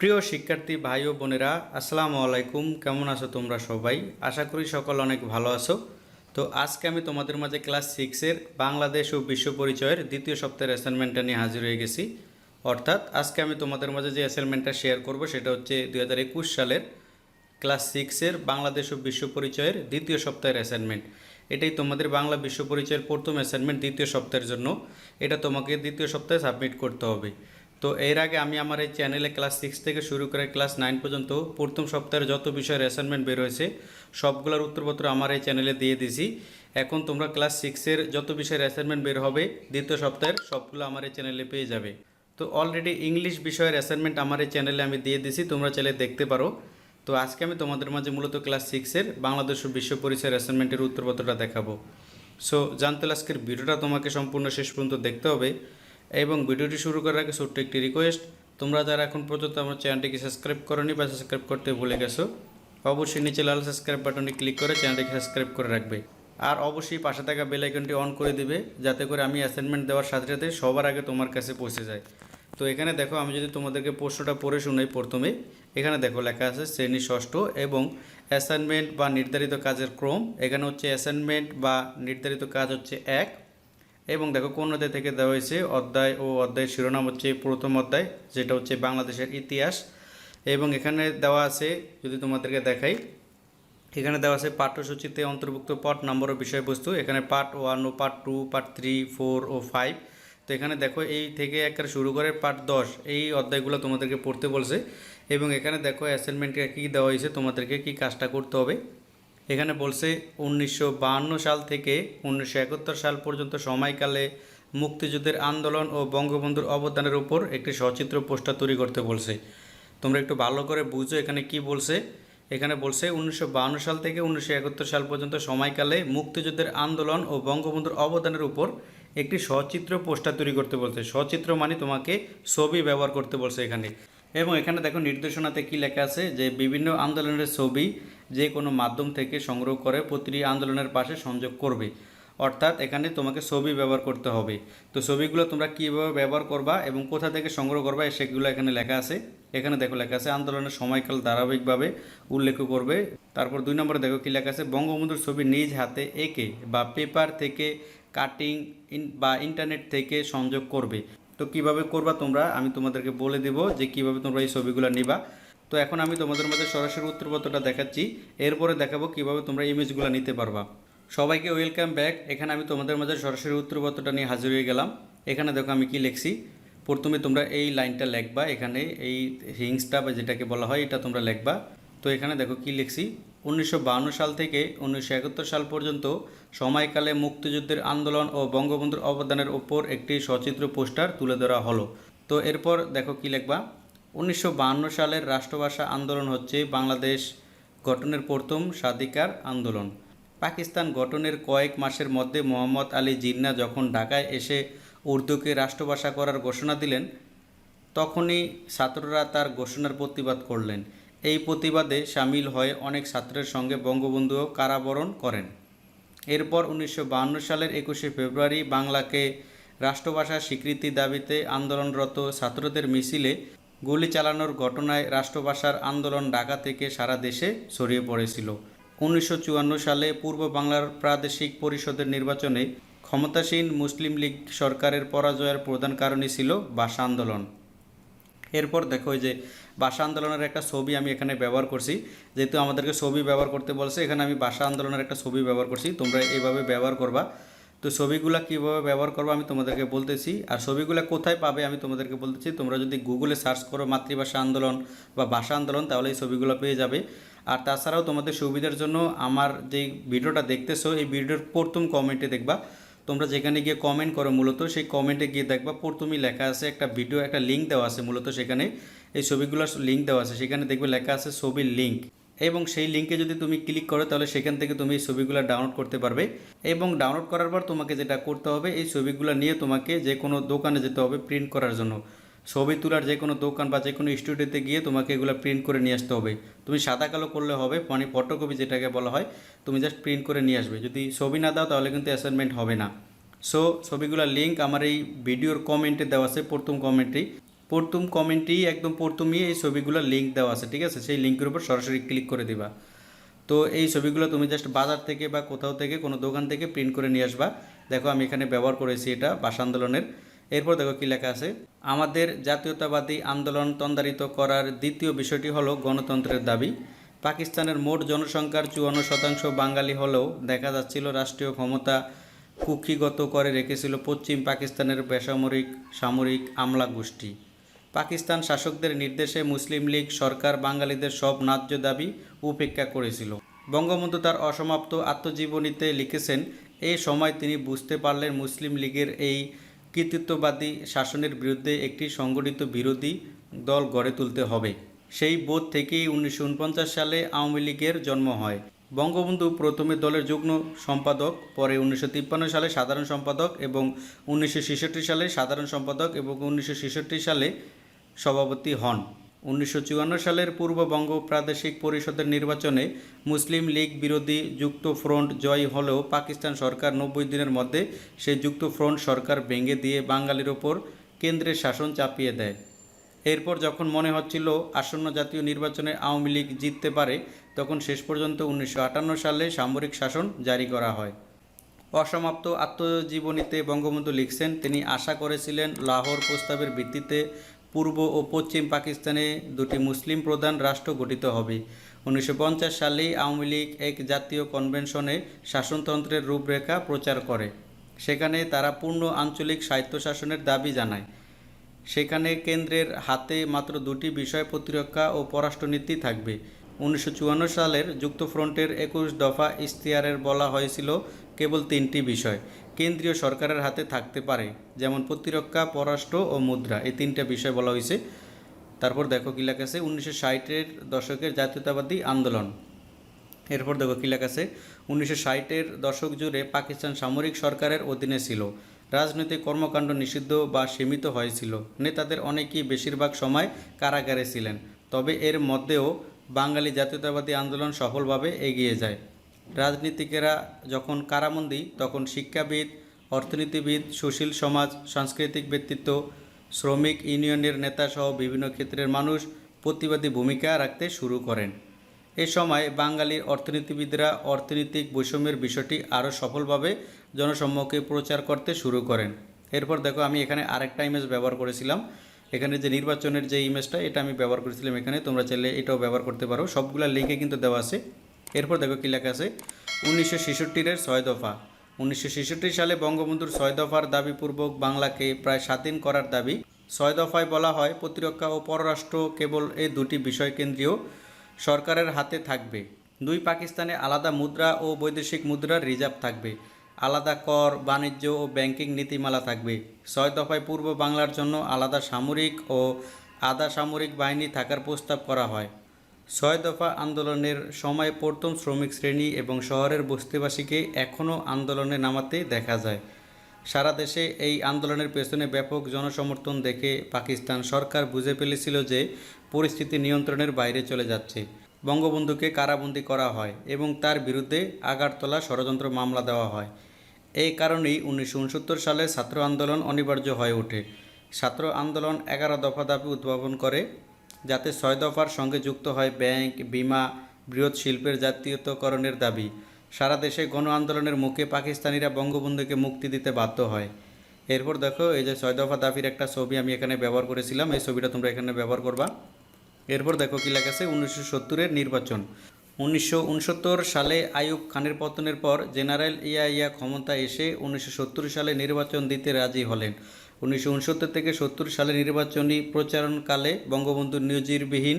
প্রিয় শিক্ষার্থী ভাই ও বোনেরা, আসসালামু আলাইকুম। কেমন আছো তোমরা সবাই? আশা করি সকল অনেক ভালো আছো। তো আজকে আমি তোমাদের মাঝে ক্লাস সিক্সের বাংলাদেশ ও বিশ্ব পরিচয়ের দ্বিতীয় সপ্তাহের অ্যাসাইনমেন্টটা নিয়ে হাজির হয়ে গেছি। অর্থাৎ আজকে আমি তোমাদের মাঝে যে অ্যাসাইনমেন্টটা শেয়ার করব, সেটা হচ্ছে দুই হাজার একুশ সালের ক্লাস সিক্সের বাংলাদেশ ও বিশ্ব পরিচয়ের দ্বিতীয় সপ্তাহের অ্যাসাইনমেন্ট এটাই তোমাদের বাংলা বিশ্ব পরিচয়ের প্রথম অ্যাসাইনমেন্ট দ্বিতীয় সপ্তাহের জন্য। এটা তোমাকে দ্বিতীয় সপ্তাহে সাবমিট করতে হবে। তো এর আগে আমি আমার এই চ্যানেলে ক্লাস সিক্স থেকে শুরু করে ক্লাস নাইন পর্যন্ত প্রথম সপ্তাহের যত বিষয়ের অ্যাসাইনমেন্ট বের হয়েছে, সবগুলোর উত্তরপত্র আমার এই চ্যানেলে দিয়ে দিছি এখন তোমরা ক্লাস সিক্সের যত বিষয়ের অ্যাসাইনমেন্ট বের হবে, দ্বিতীয় সপ্তাহের সবগুলো আমার এই চ্যানেলে পেয়ে যাবে। তো অলরেডি ইংলিশ বিষয়ের অ্যাসাইনমেন্ট আমার এই চ্যানেলে আমি দিয়ে দিছি তোমরা চাইলে দেখতে পারো। তো আজকে আমি তোমাদের মাঝে মূলত ক্লাস সিক্সের বাংলাদেশ বিশ্ব পরিচয়ের অ্যাসাইনমেন্টের উত্তরপত্রটা দেখাবো। সো জানতে আজকের ভিডিওটা তোমাকে সম্পূর্ণ শেষ পর্যন্ত দেখতে হবে। এবং ভিডিওটি শুরু করার আগে ছোট্ট একটি রিকোয়েস্ট তোমরা যারা এখন পর্যন্ত আমার চ্যানেলটিকে সাবস্ক্রাইব করনি বা সাবস্ক্রাইব করতে ভুলে গেছো, অবশ্যই নিচে লাল সাবস্ক্রাইব বাটনে ক্লিক করে চ্যানেলটিকে সাবস্ক্রাইব করে রাখবে। আর অবশ্যই পাশে থাকা বেল আইকনটি অন করে দিবে, যাতে করে আমি অ্যাসাইনমেন্ট দেওয়ার সাথে সাথে সবার আগে তোমার কাছে পৌঁছে যায়। তো এখানে দেখো, আমি যদি তোমাদেরকে প্রশ্নটা পড়ে শোনাই প্রথমে, এখানে দেখো লেখা আছে শ্রেণি ষষ্ঠ এবং অ্যাসাইনমেন্ট বা নির্ধারিত কাজের ক্রম। এখানে হচ্ছে অ্যাসাইনমেন্ট বা নির্ধারিত কাজ হচ্ছে এক এবং দেখো কোন অধ্যায় থেকে দেওয়া হয়েছে? অধ্যায় ও অধ্যায়ের শিরোনাম হচ্ছে প্রথম অধ্যায়, যেটা হচ্ছে বাংলাদেশের ইতিহাস। এবং এখানে দেওয়া আছে, যদি তোমাদেরকে দেখাই, এখানে দেওয়া আছে পাঠ্যসূচিতে অন্তর্ভুক্ত পার্ট নম্বর ও বিষয়বস্তু। এখানে পার্ট ওয়ান ও part two, part three, four ও ফাইভ। তো এখানে দেখো, এই থেকে একেবারে শুরু করে পার্ট দশ, এই অধ্যায়গুলো তোমাদেরকে পড়তে বলছে। এবং এখানে দেখো অ্যাসাইনমেন্টে কী দেওয়া হয়েছে, তোমাদেরকে কী কাজটা করতে হবে। এখানে বলছে উনিশশো সাল থেকে উনিশশো একাত্তর সাল পর্যন্ত সময়কালে মুক্তিযুদ্ধের আন্দোলন ও বঙ্গবন্ধুর অবদানের উপর একটি সচিত্র পোস্টার তৈরি করতে বলছে। তোমরা একটু ভালো করে বুঝো এখানে কি বলছে। এখানে বলছে উনিশশো সাল থেকে উনিশশো একাত্তর সাল পর্যন্ত সময়কালে মুক্তিযুদ্ধের আন্দোলন ও বঙ্গবন্ধুর অবদানের উপর একটি সচিত্র পোস্টার তৈরি করতে বলছে। সচিত্র মানে তোমাকে ছবি ব্যবহার করতে বলছে এখানে। এবং এখানে দেখো নির্দেশনাতে কি লেখা আছে যে বিভিন্ন আন্দোলনের ছবি যে কোনো মাধ্যম থেকে সংগ্রহ করে প্রতিটি আন্দোলনের পাশে সংযোগ করবে। অর্থাৎ এখানে তোমাকে ছবি ব্যবহার করতে হবে। তো ছবিগুলো তোমরা কীভাবে ব্যবহার করবা এবং কোথা থেকে সংগ্রহ করবা সেগুলো এখানে লেখা আছে। এখানে দেখো লেখা আছে, আন্দোলনের সময়কাল ধারাবাহিকভাবে উল্লেখ করবে। তারপর দুই নম্বরে দেখো কী লেখা আছে, বঙ্গবন্ধুর ছবি নিজ হাতে এঁকে বা পেপার থেকে কাটিং বা ইন্টারনেট থেকে সংযোগ করবে। তো কীভাবে করবা তোমরা? আমি তোমাদেরকে বলে দেব যে কীভাবে তোমরা এই ছবিগুলো নিবা। তো এখন আমি তোমাদের মধ্যে সরাসরি উত্তরপত্রটা দেখাচ্ছি। এরপরে দেখাবো কীভাবে তোমরা ইমেজগুলো নিতে পারবা। সবাইকে ওয়েলকাম ব্যাক। এখানে আমি তোমাদের মাঝে সরাসরি উত্তরপত্রটা নিয়ে হাজির হয়ে গেলাম। এখানে দেখো আমি কি লিখছি। প্রথমে তোমরা এই লাইনটা লেখবা। এখানে এই হিংসটা বা যেটাকে বলা হয়, এটা তোমরা লিখবা। তো এখানে দেখো কি লিখছি। উনিশশো সাল থেকে উনিশশো একাত্তর সাল পর্যন্ত সময়কালে মুক্তিযুদ্ধের আন্দোলন ও বঙ্গবন্ধুর অবদানের ওপর একটি সচিত্র পোস্টার তুলে ধরা হলো। তো এরপর দেখো কি লেখবা? উনিশশো সালের রাষ্ট্রভাষা আন্দোলন হচ্ছে বাংলাদেশ গঠনের প্রথম স্বাধিকার আন্দোলন। পাকিস্তান গঠনের কয়েক মাসের মধ্যে মোহাম্মদ আলী জিন্না যখন ঢাকায় এসে উর্দুকে রাষ্ট্রভাষা করার ঘোষণা দিলেন, তখনই ছাত্ররা তার ঘোষণার প্রতিবাদ করলেন। এই প্রতিবাদে সামিল হয়ে অনেক ছাত্রের সঙ্গে বঙ্গবন্ধুও কারাবরণ করেন। এরপর উনিশশো সালের একুশে ফেব্রুয়ারি বাংলাকে রাষ্ট্রভাষা স্বীকৃতি দাবিতে আন্দোলনরত ছাত্রদের মিছিলে গুলি চালানোর ঘটনায় রাষ্ট্রভাষার আন্দোলন ঢাকা থেকে সারা দেশে ছড়িয়ে পড়েছিল। উনিশশো চুয়ান্ন সালে পূর্ব বাংলার প্রাদেশিক পরিষদের নির্বাচনে ক্ষমতাসীন মুসলিম লীগ সরকারের পরাজয়ের প্রধান কারণই ছিল ভাষা আন্দোলন। এরপর দেখো যে ভাষা আন্দোলনের একটা ছবি আমি এখানে ব্যবহার করছি। যেহেতু আমাদেরকে ছবি ব্যবহার করতে বলছে, এখানে আমি ভাষা আন্দোলনের একটা ছবি ব্যবহার করছি। তোমরা এইভাবে ব্যবহার করবা। তো ছবিগুলো কীভাবে ব্যবহার করব আমি তোমাদেরকে বলতেছি। আর ছবিগুলো কোথায় পাবে আমি তোমাদেরকে বলতেছি। তোমরা যদি গুগলে সার্চ করো মাতৃভাষা আন্দোলন বা ভাষা আন্দোলন, তাহলে এই ছবিগুলো পেয়ে যাবে। আর তাছাড়াও তোমাদের সুবিধার জন্য আমার যে ভিডিওটা দেখতেছো, এই ভিডিওর প্রথম কমেন্টে দেখবা। তোমরা যেখানে গিয়ে কমেন্ট করো মূলত, সেই কমেন্টে গিয়ে দেখবা তুমি লেখা আছে একটা ভিডিও একটা লিঙ্ক দেওয়া আছে মূলত সেখানে। এই ছবিগুলোর লিঙ্ক দেওয়া আছে, সেখানে দেখবে লেখা আছে ছবির লিঙ্ক এবং সেই লিঙ্কে যদি তুমি ক্লিক করো, তাহলে সেখান থেকে তুমি এই ছবিগুলো ডাউনলোড করতে পারবে। এবং ডাউনলোড করার পর তোমাকে যেটা করতে হবে, এই ছবিগুলো নিয়ে তোমাকে যে কোনো দোকানে যেতে হবে প্রিন্ট করার জন্য। ছবি তোলার যে কোনো দোকান বা যে কোনো স্টুডিওতে গিয়ে তোমাকে এগুলো প্রিন্ট করে নিয়ে আসতে হবে। তুমি সাদা কালো করলে হবে মানে ফটোকপি যেটাকে বলা হয়, তুমি জাস্ট প্রিন্ট করে নিয়ে আসবে। যদি ছবি না দাও তাহলে কিন্তু অ্যাসাইনমেন্ট হবে না। সো ছবিগুলোর লিঙ্ক আমার এই ভিডিওর কমেন্টে দেওয়া আছে, প্রথম কমেন্টেই প্রথম কমেন্টেই একদম প্রথমেই এই ছবিগুলোর লিঙ্ক দেওয়া আছে, ঠিক আছে? সেই লিঙ্কের উপর সরাসরি ক্লিক করে দিবা। তো এই ছবিগুলো তুমি জাস্ট বাজার থেকে বা কোথাও থেকে কোনো দোকান থেকে প্রিন্ট করে নিয়ে আসবা। দেখো আমি এখানে ব্যবহার করেছি এটা ভাষা আন্দোলনের। এরপর দেখো কী লেখা আছে, আমাদের জাতীয়তাবাদী আন্দোলন তন্দারিত করার দ্বিতীয় বিষয়টি হলো গণতন্ত্রের দাবি। পাকিস্তানের মোট জনসংখ্যার চুয়ান্ন শতাংশ বাঙালি হলেও দেখা যাচ্ছিল রাষ্ট্রীয় ক্ষমতা কুক্ষিগত করে রেখেছিল পশ্চিম পাকিস্তানের বেসামরিক সামরিক আমলা গোষ্ঠী পাকিস্তান শাসকদের নির্দেশে মুসলিম লীগ সরকার বাঙালিদের সব ন্যায্য দাবি উপেক্ষা করেছিল। বঙ্গবন্ধু তার অসমাপ্ত আত্মজীবনীতে লিখেছেন এই সময় তিনি বুঝতে পারলেন মুসলিম লীগের এই কৃতিত্ববাদী শাসনের বিরুদ্ধে একটি সংগঠিত বিরোধী দল গড়ে তুলতে হবে। সেই বোধ থেকেই উনিশশো উনপঞ্চাশ সালে আওয়ামী লীগের জন্ম হয়। বঙ্গবন্ধু প্রথমে দলের যুগ্ম সম্পাদক, পরে উনিশশো তিপ্পান্ন সালে সাধারণ সম্পাদক এবং উনিশশো ছেষট্টি সালে সাধারণ সম্পাদক এবং উনিশশো ছেষট্টি সালে সভাপতি হন। উনিশশো চুয়ান্ন সালের পূর্ববঙ্গ প্রাদেশিক পরিষদের নির্বাচনে মুসলিম লীগ বিরোধী যুক্ত ফ্রন্ট জয় হলেও পাকিস্তান সরকার নব্বই দিনের মধ্যে সেই যুক্ত ফ্রন্ট সরকার ভেঙে দিয়ে বাঙালির ওপর কেন্দ্রের শাসন চাপিয়ে দেয়। এরপর যখন মনে হচ্ছিল আসন্ন জাতীয় নির্বাচনে আওয়ামী লীগ জিততে পারে, তখন শেষ পর্যন্ত উনিশশো আটান্ন সালে সামরিক শাসন জারি করা হয়। অসমাপ্ত আত্মজীবনীতে বঙ্গবন্ধু লিখছেন, তিনি আশা করেছিলেন লাহোর প্রস্তাবের ভিত্তিতে পূর্ব ও পশ্চিম পাকিস্তানে দুটি মুসলিম প্রধান রাষ্ট্র গঠিত হবে। উনিশশো সালেই আওয়ামী লীগ এক জাতীয় কনভেনশনে শাসনতন্ত্রের রূপরেখা প্রচার করে। সেখানে তারা পূর্ণ আঞ্চলিক স্বায়ত্তশাসনের দাবি জানায়। সেখানে কেন্দ্রের হাতে মাত্র দুটি বিষয় প্রতিরক্ষা ও পররাষ্ট্রনীতি থাকবে। উনিশশো চুয়ান্ন সালের যুক্তফ্রন্টের একুশ দফা ইশতেহারের বলা হয়েছিল কেবল তিনটি বিষয়। কেন্দ্রীয় সরকারের হাতে থাকতে পারে, যেমন প্রতিরক্ষা, পররাষ্ট্র ও মুদ্রা, এই তিনটা বিষয় বলা হয়েছে। তারপর দেখো কী লেখা আছে, উনিশশো ষাটের দশকের জাতীয়তাবাদী আন্দোলন। এরপর দেখো কী লেখা আছে, উনিশশো ষাটের দশক জুড়ে পাকিস্তান সামরিক সরকারের অধীনে ছিল, রাজনৈতিক কর্মকাণ্ড নিষিদ্ধ বা সীমিত হয়েছিল। নেতাদের অনেকেই বেশিরভাগ সময় কারাগারে ছিলেন, তবে এর মধ্যেও বাঙালি জাতীয়তাবাদী আন্দোলন সফলভাবে এগিয়ে যায়। রাজনীতিকেরা যখন কারাবন্দী, তখন শিক্ষাবিদ, অর্থনীতিবিদ, সুশীল সমাজ, সাংস্কৃতিক ব্যক্তিত্ব, শ্রমিক ইউনিয়নের নেতাসহ বিভিন্ন ক্ষেত্রের মানুষ প্রতিবাদী ভূমিকা রাখতে শুরু করেন। এ সময় বাঙালির অর্থনীতিবিদরা অর্থনৈতিক বৈষম্যের বিষয়টি আরও সফলভাবে জনসম্মুখে প্রচার করতে শুরু করেন। এরপর দেখো, আমি এখানে আরেকটা ইমেজ ব্যবহার করেছিলাম। এখানে যে নির্বাচনের যে ইমেজটা এটা আমি ব্যবহার করেছিলাম এখানে। তোমরা চাইলে এটাও ব্যবহার করতে পারো। সবগুলা লিঙ্কে কিন্তু দেওয়া আছে। এরপর দেখো কী লেখা আছে? উনিশশো ছেষট্টির ছয় দফা। উনিশশো ছেষট্টি সালে বঙ্গবন্ধুর ছয় দফার দাবিপূর্বক বাংলাকে প্রায় স্বাধীন করার দাবি। ছয় দফায় বলা হয়, প্রতিরক্ষা ও পররাষ্ট্র কেবল এই দুটি বিষয় কেন্দ্রীয়, সরকারের হাতে থাকবে। দুই পাকিস্তানে আলাদা মুদ্রা ও বৈদেশিক মুদ্রার রিজার্ভ থাকবে। আলাদা কর, বাণিজ্য ও ব্যাংকিং নীতিমালা থাকবে। ছয় দফায় পূর্ব বাংলার জন্য আলাদা সামরিক ও আধা সামরিক বাহিনী থাকার প্রস্তাব করা হয়। ছয় দফা আন্দোলনের সময় প্রথম শ্রমিক শ্রেণি এবং শহরের বস্তিবাসীকে এখনও আন্দোলনে নামাতে দেখা যায়। সারা দেশে এই আন্দোলনের পেছনে ব্যাপক জনসমর্থন দেখে পাকিস্তান সরকার বুঝে ফেলেছিল যে পরিস্থিতি নিয়ন্ত্রণের বাইরে চলে যাচ্ছে। বঙ্গবন্ধুকে কারাবন্দী করা হয় এবং তার বিরুদ্ধে আগারতলা ষড়যন্ত্র মামলা দেওয়া হয়। এই কারণেই উনিশশো উনসত্তর সালে ছাত্র আন্দোলন অনিবার্য হয়ে ওঠে। ছাত্র আন্দোলন এগারো দফা দাবি উদ্ভাবন করে যাতে ছয় দফার সঙ্গে যুক্ত হয় ব্যাংক, বিমা, বৃহৎ শিল্পের জাতীয়তকরণের দাবি। সারা দেশে গণ আন্দোলনের মুখে পাকিস্তানিরা বঙ্গবন্ধুকে মুক্তি দিতে বাধ্য হয়। এরপর দেখো, এই যে ছয় দফা দাবির একটা ছবি আমি এখানে ব্যবহার করেছিলাম, এই ছবিটা তোমরা এখানে ব্যবহার করবা। এরপর দেখো কী লেখা আছে, উনিশশো সত্তরের নির্বাচন। উনিশশো উনসত্তর সালে আইয়ুব খানের পতনের পর জেনারেল ইয়া ইয়া ক্ষমতা এসে উনিশশো সত্তর সালে নির্বাচন দিতে রাজি হলেন। উনিশশো উনসত্তর থেকে সত্তর সালে নির্বাচনী প্রচারণকালে বঙ্গবন্ধু নজিরবিহীন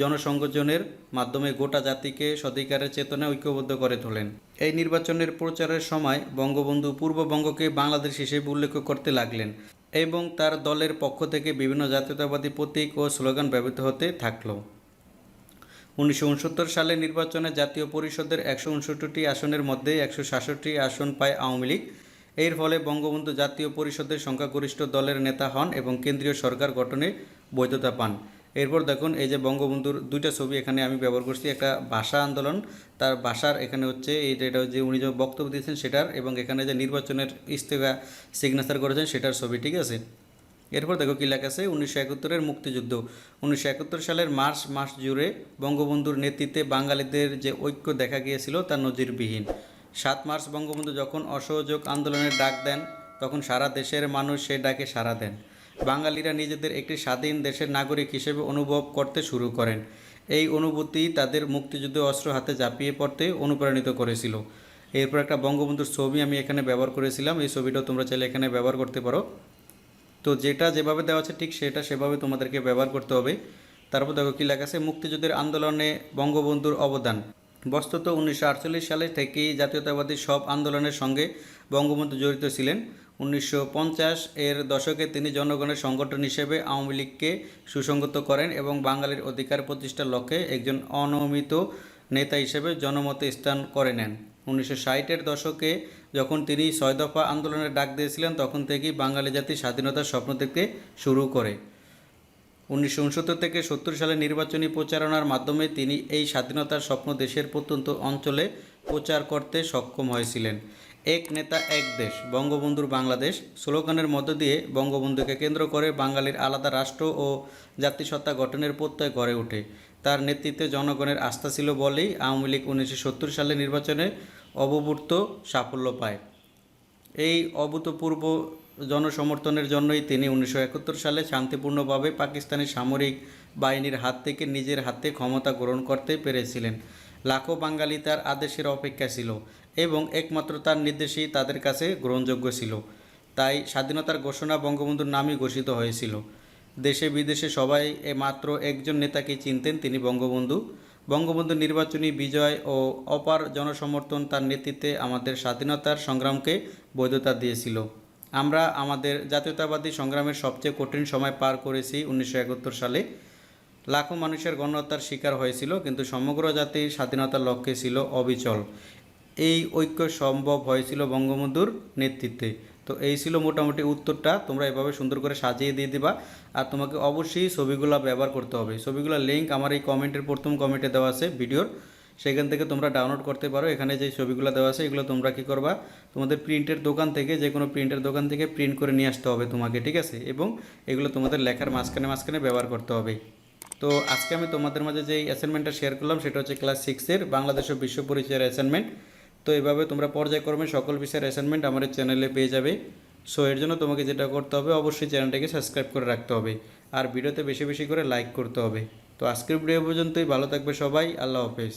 জনসংযোজনের মাধ্যমে গোটা জাতিকে সধিকারের চেতনা ঐক্যবদ্ধ করে তোলেন। এই নির্বাচনের প্রচারের সময় বঙ্গবন্ধু পূর্ববঙ্গকে বাংলাদেশ হিসেবে উল্লেখ করতে লাগলেন এবং তার দলের পক্ষ থেকে বিভিন্ন জাতীয়তাবাদী প্রতীক ও স্লোগান ব্যবহৃত হতে থাকল। উনিশশো উনসত্তর সালে নির্বাচনে জাতীয় পরিষদের একশো আসনের মধ্যে একশো সাতষট্টি আসন পায় আওয়ামী লীগ। এর ফলে বঙ্গবন্ধু জাতীয় পরিষদের সংখ্যাগরিষ্ঠ দলের নেতা হন এবং কেন্দ্রীয় সরকার গঠনে বৈধতা পান। এরপর দেখুন, এই যে বঙ্গবন্ধুর দুইটা ছবি এখানে আমি ব্যবহার করছি। একটা ভাষা আন্দোলন, তার ভাষার এখানে হচ্ছে এই যেটা যে উনি যে বক্তব্য দিয়েছেন সেটার এবং এখানে যে নির্বাচনের ইস্তেফা সিগনেচার করেছেন সেটার ছবি, ঠিক আছে? এরপর দেখো কী লেখা আছে, উনিশশো একাত্তরের মুক্তিযুদ্ধ। উনিশশো একাত্তর সালের মার্চ, মাস জুড়ে বঙ্গবন্ধুর নেতৃত্বে বাঙালিদের যে ঐক্য দেখা গিয়েছিল তা নজিরবিহীন। সাত মার্চ বঙ্গবন্ধু যখন অসহযোগ আন্দোলনের ডাক দেন, তখন সারা দেশের মানুষ সেই ডাকে সাড়া দেন। বাঙালিরা নিজেদের একটি স্বাধীন দেশের নাগরিক হিসেবে অনুভব করতে শুরু করেন। এই অনুভূতি তাদের মুক্তিযুদ্ধে অস্ত্র হাতে ঝাঁপিয়ে পড়তে অনুপ্রাণিত করেছিল। এরপর একটা বঙ্গবন্ধুর ছবি আমি এখানে ব্যবহার করেছিলাম। এই ছবিটাও তোমরা চাইলে এখানে ব্যবহার করতে পারো। তো যেটা যেভাবে দেওয়া আছে, ঠিক সেটা সেভাবে তোমাদেরকে ব্যবহার করতে হবে। তারপর দেখো কী লেখা আছে, মুক্তিযুদ্ধের আন্দোলনে বঙ্গবন্ধুর অবদান। বস্তুত উনিশশো আটচল্লিশ সালে থেকেই জাতীয়তাবাদী সব আন্দোলনের সঙ্গে বঙ্গবন্ধু জড়িত ছিলেন। উনিশশো পঞ্চাশ এর দশকে তিনি জনগণের সংগঠন হিসেবে আওয়ামী লীগকে সুসংগত করেন এবং বাঙালির অধিকার প্রতিষ্ঠার লক্ষ্যে একজন অনিয়মিত নেতা হিসেবে জনমতে স্থান করে নেন। উনিশশো ষাটের দশকে যখন তিনি ছয় দফা আন্দোলনের ডাক দিয়েছিলেন, তখন থেকেই বাঙালি জাতি স্বাধীনতার স্বপ্ন দেখতে শুরু করে। উনিশশো উনসত্তর থেকে সত্তর সালে নির্বাচনী প্রচারণার মাধ্যমে তিনি এই স্বাধীনতার স্বপ্ন দেশের প্রত্যন্ত অঞ্চলে প্রচার করতে সক্ষম হয়েছিলেন। এক নেতা, এক দেশ, বঙ্গবন্ধুর বাংলাদেশ। স্লোগানের মধ্য দিয়ে বঙ্গবন্ধুকে কেন্দ্র করে বাঙালির আলাদা রাষ্ট্র ও জাতিসত্তা গঠনের প্রত্যয় গড়ে ওঠে। তার নেতৃত্বে জনগণের আস্থা ছিল বলেই আওয়ামী লীগ উনিশশো সত্তর সালে নির্বাচনে অবভূত সাফল্য পায়। এই অভূতপূর্ব জনসমর্থনের জন্যই তিনি উনিশশো একাত্তর সালে শান্তিপূর্ণভাবে পাকিস্তানি সামরিক বাহিনীর হাত থেকে নিজের হাতে ক্ষমতা গ্রহণ করতে পেরেছিলেন। লাখো বাঙালি তার আদেশের অপেক্ষা ছিল এবং একমাত্র তার নির্দেশেই তাদের কাছে গ্রহণযোগ্য ছিল। তাই স্বাধীনতার ঘোষণা বঙ্গবন্ধুর নামই ঘোষিত হয়েছিল। দেশে বিদেশে সবাই মাত্র একজন নেতাকে চিনতেন, তিনি বঙ্গবন্ধু। বঙ্গবন্ধু নির্বাচনী বিজয় ও অপার জনসমর্থন তার নেতৃত্বে আমাদের স্বাধীনতার সংগ্রামকে বৈধতা দিয়েছিল। আমরা আমাদের জাতীয়তাবাদী সংগ্রামের সবচেয়ে কঠিন সময় পার করেছি উনিশশো একাত্তর সালে। লাখো মানুষের গণহত্যার শিকার হয়েছিল, কিন্তু সমগ্র জাতির স্বাধীনতার লক্ষ্যে ছিল অবিচল। এই ঐক্য সম্ভব হয়েছিল বঙ্গবন্ধুর নেতৃত্বে। তো এই ছিল মোটামুটি উত্তরটা, তোমরা এভাবে সুন্দর করে সাজিয়ে দিয়ে দিবা। আর তোমাকে অবশ্যই ছবিগুলো ব্যবহার করতে হবে। ছবিগুলোর লিঙ্ক আমার এই কমেন্টের প্রথম কমেন্টে দেওয়া আছে, ভিডিওর। সেখান থেকে তোমরা ডাউনলোড করতে পারো। এখানে যে ছবিগুলো দেওয়া আছে, এগুলো তোমরা কী করবা? তোমাদের প্রিন্টের দোকান থেকে, যে কোনো প্রিন্টের দোকান থেকে প্রিন্ট করে নিয়ে আসতে হবে তোমাকে, ঠিক আছে? এবং এগুলো তোমাদের লেখার মাঝখানে মাঝখানে ব্যবহার করতে হবে। তো আজকে আমি তোমাদের মাঝে যে অ্যাসাইনমেন্টটা শেয়ার করলাম, সেটা হচ্ছে ক্লাস সিক্সের বাংলাদেশ ও বিশ্ব পরিচয়ের অ্যাসাইনমেন্ট তো এভাবে তোমরা পর্যায়ক্রমে সকল বিষয়ের অ্যাসাইনমেন্ট আমাদের চ্যানেলে পেয়ে যাবে। সো এর জন্য তোমাকে যেটা করতে হবে, অবশ্যই চ্যানেলটাকে সাবস্ক্রাইব করে রাখতে হবে। আর ভিডিওতে বেশি বেশি করে লাইক করতে হবে। তো আজকের ভিডিও পর্যন্তই, ভালো থাকবে সবাই, আল্লাহ হাফেজ।